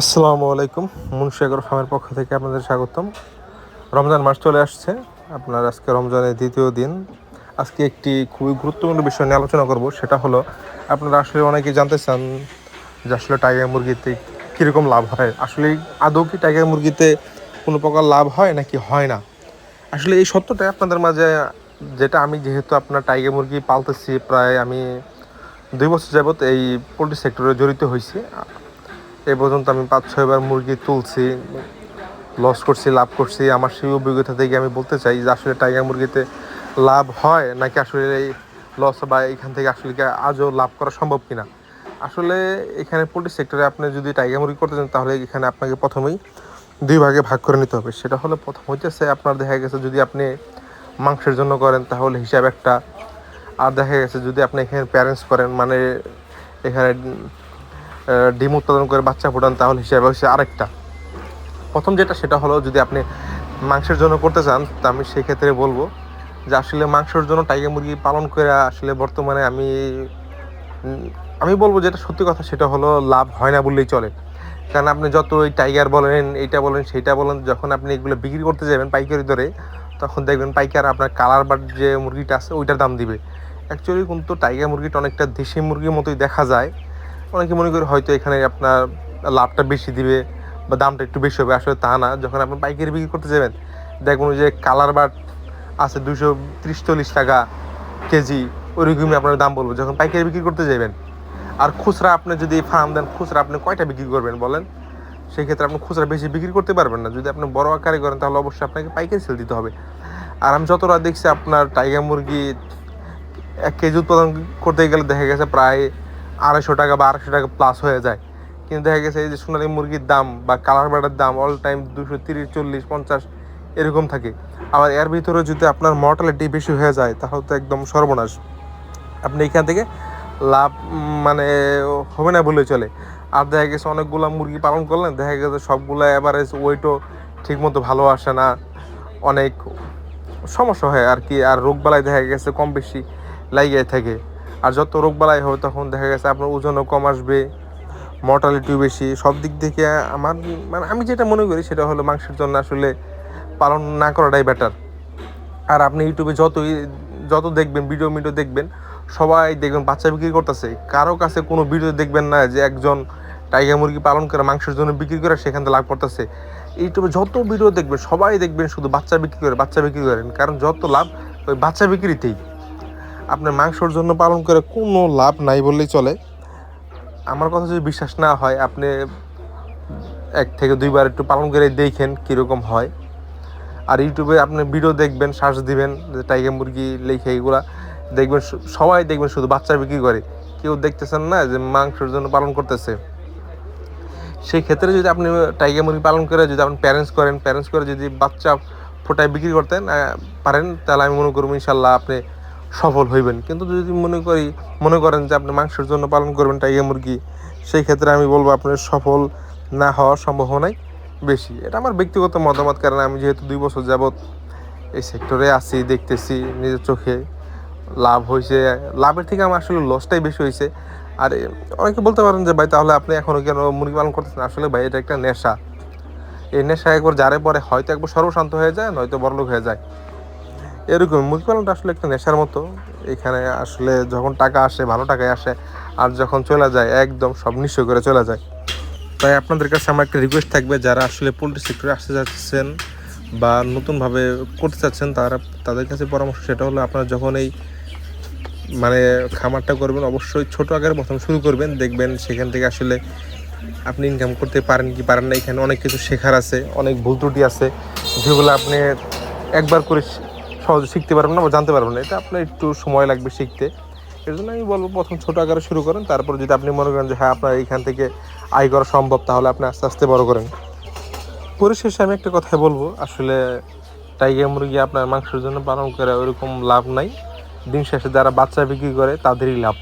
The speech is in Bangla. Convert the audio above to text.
আসসালামু আলাইকুম মুন্সিয়াগর ফার্মের পক্ষ থেকে আপনাদের স্বাগতম। রমজান মাস চলে আসছে, আপনার আজকে রমজানের দ্বিতীয় দিন। আজকে একটি খুবই গুরুত্বপূর্ণ বিষয় নিয়ে আলোচনা করব, সেটা হলো, আপনারা আসলে অনেকেই জানতে চান যে আসলে টাইগার মুরগিতে কীরকম লাভ হয়। আসলে আদৌ কি টাইগার মুরগিতে কোনো প্রকার লাভ হয় নাকি হয় না? আসলে এই সত্যটাই আপনাদের মাঝে, যেটা আমি যেহেতু আপনার টাইগার মুরগি পালতেছি, প্রায় আমি দুই বছর যাবত এই পোলট্রি সেক্টরে জড়িত হয়েছি। এ পর্যন্ত আমি পাঁচ ছয়বার মুরগি তুলছি লস করছি, লাভ করছি। আমার সেই অভিজ্ঞতা থেকে আমি বলতে চাই যে আসলে টাইগার মুরগিতে লাভ হয় নাকি আসলে এই লস বা এখান থেকে আসলে আজও লাভ করা সম্ভব কিনা? আসলে এখানে পোলট্রি সেক্টরে আপনি যদি টাইগার মুরগি করতে চান, তাহলে এখানে আপনাকে প্রথমেই দুই ভাগে ভাগ করে নিতে হবে। সেটা হলো প্রথম হইতেছে আপনার দেখা গেছে যদি আপনি মাংসের জন্য করেন, তাহলে হিসাব একটা। আর দেখা গেছে যদি আপনি এখানে প্যারেন্টস করেন মানে এখানে ডিম উৎপাদন করে বাচ্চা ফোটান, তাহলে হিসাবে হচ্ছে আরেকটা। প্রথম যেটা, সেটা হলো যদি আপনি মাংসের জন্য করতে চান, তা আমি সেক্ষেত্রে বলব যে আসলে মাংসের জন্য টাইগার মুরগি পালন করে আসলে বর্তমানে আমি আমি বলব যেটা সত্যি কথা, সেটা হলো লাভ হয় না বললেই চলে। কারণ আপনি যত ওই টাইগার বলেন এইটা বলেন সেইটা বলেন, যখন আপনি এগুলো বিক্রি করতে যাবেন পাইকারি দরে, তখন দেখবেন পাইকার আপনার কালার বাট যে মুরগিটা আছে, ওইটার দাম দিবে। অ্যাকচুয়ালি কিন্তু টাইগার মুরগিটা অনেকটা দেশি মুরগির মতোই দেখা যায়। অনেকে মনে করি হয়তো এখানে আপনার লাভটা বেশি দিবে বা দামটা একটু বেশি হবে, আসলে তা না। যখন আপনি পাইকারি বিক্রি করতে যাবেন, দেখবেন যে কালার বাট আছে দুশো ত্রিশ, চল্লিশ টাকা কেজি ওইরকমই আপনার দাম বলব। যখন পাইকারি বিক্রি করতে যাবেন, আর খুচরা আপনি যদি ফার্ম দেন, খুচরা আপনি কয়টা বিক্রি করবেন বলেন? সেই ক্ষেত্রে আপনি খুচরা বেশি বিক্রি করতে পারবেন না। যদি আপনি বড় আকারে করেন, তাহলে অবশ্যই আপনাকে পাইকারি সেল দিতে হবে। আর আমি যতটা দেখছি আপনার টাইগার মুরগি এক কেজি উৎপাদন করতে গেলে দেখা গেছে প্রায় আড়াইশো টাকা বা আড়াইশো টাকা প্লাস হয়ে যায়। কিন্তু দেখা গেছে এই যে সোনালি মুরগির দাম বা কালার বাটার দাম অল টাইম দুশো তিরিশ, চল্লিশ, পঞ্চাশ এরকম থাকে। আবার এর ভিতরে যদি আপনার মর্টালিটি বেশি হয়ে যায়, তাহলে তো একদম সর্বনাশ। আপনি এখান থেকে লাভ মানে হবে না বলে চলে। আর দেখা গেছে অনেকগুলো মুরগি পালন করলেন, দেখা গেছে সবগুলো অ্যাভারেজ ওয়েটও ঠিকমতো ভালো আসে না। অনেক সমস্যা হয় আর কি, আর রোগবালাই দেখা গেছে কম বেশি লাগিয়ে থাকে। আর যত রোগবালাই হয় তখন দেখা গেছে আপনার ওজনও কম আসবে মর্টালিটিও বেশি। সব দিক থেকে আমার মানে আমি যেটা মনে করি সেটা হলো মাংসের জন্য আসলে পালন না করাটাই বেটার আর আপনি ইউটিউবে যতই, যত দেখবেন ভিডিও মিডিও দেখবেন, সবাই দেখবেন বাচ্চা বিক্রি করতেছে। কারও কাছে কোনো ভিডিও দেখবেন না যে একজন টাইগার মুরগি পালন করে মাংসের জন্য বিক্রি করে সেখান থেকে লাভ করতেছে। ইউটিউবে যত ভিডিও দেখবেন, সবাই দেখবেন শুধু বাচ্চা বিক্রি করে, বাচ্চা বিক্রি করেন। কারণ যত লাভ, ওই বাচ্চা বিক্রিতেই। আপনার মাংসর জন্য পালন করে কোনো লাভ নাই বললেই চলে। আমার কথা যদি বিশ্বাস না হয়, আপনি এক থেকে দুইবার একটু পালন করে দেখেন কীরকম হয়। আর ইউটিউবে আপনি ভিডিও দেখবেন সার্চ দিবেন, যে টাইগার মুরগি লেখে এগুলা। দেখবেন সবাই দেখবেন শুধু বাচ্চা বিক্রি করে। কেউ দেখতেছেন না যে মাংসের জন্য পালন করতেছে। সেই ক্ষেত্রে যদি আপনি টাইগার মুরগি পালন করে যদি আপনি প্যারেন্টস করেন প্যারেন্টস করে যদি বাচ্চা ফোটায় বিক্রি করতেন পারেন, তাহলে আমি মনে করব ইনশাল্লাহ আপনি সফল হইবেন। কিন্তু যদি মনে করি, মনে করেন যে আপনি মাংসের জন্য পালন করবেন টাইগার মুরগি, সেই ক্ষেত্রে আমি বলব আপনার সফল না হওয়ার সম্ভাবনাই বেশি। এটা আমার ব্যক্তিগত মতামত, কারণ আমি যেহেতু দুই বছর যাবৎ এই সেক্টরে আছি, দেখতেছি নিজের চোখে লাভ হয়েছে লাভের থেকে আমার আসলে লসটাই বেশি হয়েছে আর অনেকে বলতে পারেন যে, ভাই, তাহলে আপনি এখনও কেন মুরগি পালন করতেছেন? আসলে ভাই, এটা একটা নেশা। এই নেশা একবার যারে পরে হয়তো একবার সর্বশান্ত হয়ে যায়, নয়তো বড়লোক হয়ে যায়। এরকম মুরগি পালনটা আসলে একটা নেশার মতো। এখানে আসলে যখন টাকা আসে, ভালো টাকায় আসে, আর যখন চলে যায়, একদম সব নিশ্চয় করে চলে যায়। তাই আপনাদের কাছে আমার একটা রিকোয়েস্ট থাকবে, যারা আসলে পোলট্রি সেক্টরে আসতে যাচ্ছেন বা নতুনভাবে করতে চাচ্ছেন, তারা, তাদের কাছে পরামর্শ সেটা হলো আপনারা যখন এই মানে খামারটা করবেন, অবশ্যই ছোট আকারে প্রথম শুরু করবেন। দেখবেন সেখান থেকে আসলে আপনি ইনকাম করতে পারেন কি পারেন না। এখানে অনেক কিছু শেখার আছে, অনেক ভুল ত্রুটি আছে, যেগুলো আপনি একবার করে সহজে শিখতে পারবেন না বা জানতে পারবেন না। এটা আপনার একটু সময় লাগবে শিখতে। এর জন্য আমি বলব, প্রথম ছোটো আকারে শুরু করেন, তারপর যদি আপনি মনে করেন যে হ্যাঁ আপনার এখান থেকে আয় করা সম্ভব তাহলে আপনি আস্তে আস্তে বড় করেন। পরিশেষে আমি একটা কথাই বলব, আসলে টাইগার মুরগি আপনার মাংসের জন্য পালন করে ওইরকম লাভ নাই। দিন শেষে যারা বাচ্চা বিক্রি করে, তাদেরই লাভ।